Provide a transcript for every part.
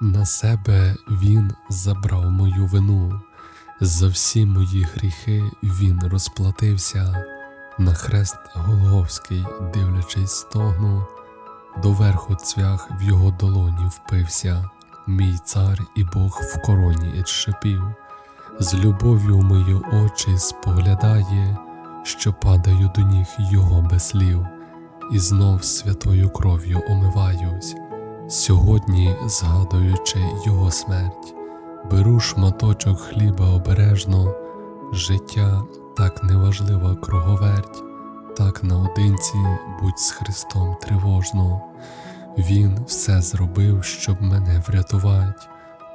На себе Він забрав мою вину, за всі мої гріхи Він розплатився, на хрест Голговський, дивлячись стогну, доверху цвях в його долоні впився, мій цар і Бог в короні відшипів, з любов'ю мої очі споглядає, що падаю до ніг його без слів, і знов святою кров'ю омиваюсь. Сьогодні, згадуючи його смерть, беру шматочок хліба обережно, життя так неважлива круговерть, так наодинці будь з Христом тривожно. Він все зробив, щоб мене врятувати.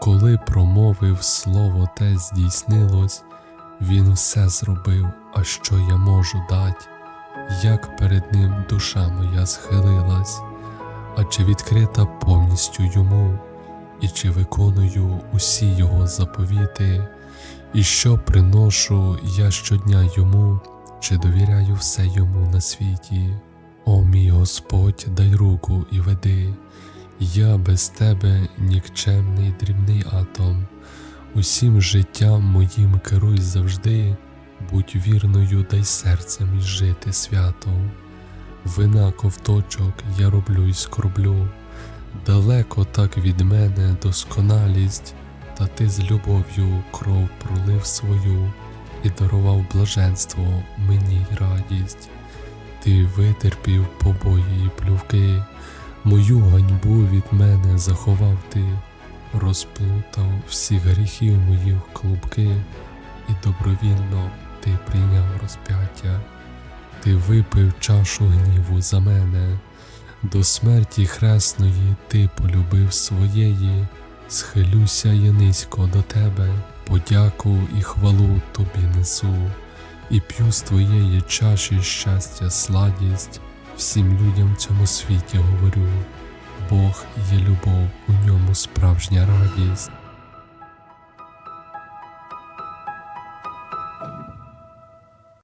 Коли промовив слово те здійснилось, він все зробив, а що я можу дать, як перед ним душа моя схилилась а чи відкрита повністю йому, і чи виконую усі його заповіти, і що приношу я щодня йому, чи довіряю все йому на світі. О мій Господь, дай руку і веди, я без тебе нікчемний дрібний атом, усім життям моїм керуй завжди, будь вірною, дай серцем і жити свято. Вина ковточок я роблю й скорблю, далеко так від мене досконалість, та ти з любов'ю кров пролив свою і дарував блаженство мені й радість. Ти витерпів побої і плювки, мою ганьбу від мене заховав ти, розплутав всі гріхів моїх клубки, і добровільно ти прийняв розп'яття. Ти випив чашу гніву за мене, до смерті хресної ти полюбив своєї, схилюся я низько до тебе, подяку і хвалу тобі несу, і п'ю з твоєї чаші щастя, сладість, всім людям в цьому світі говорю, Бог є любов, у ньому справжня радість.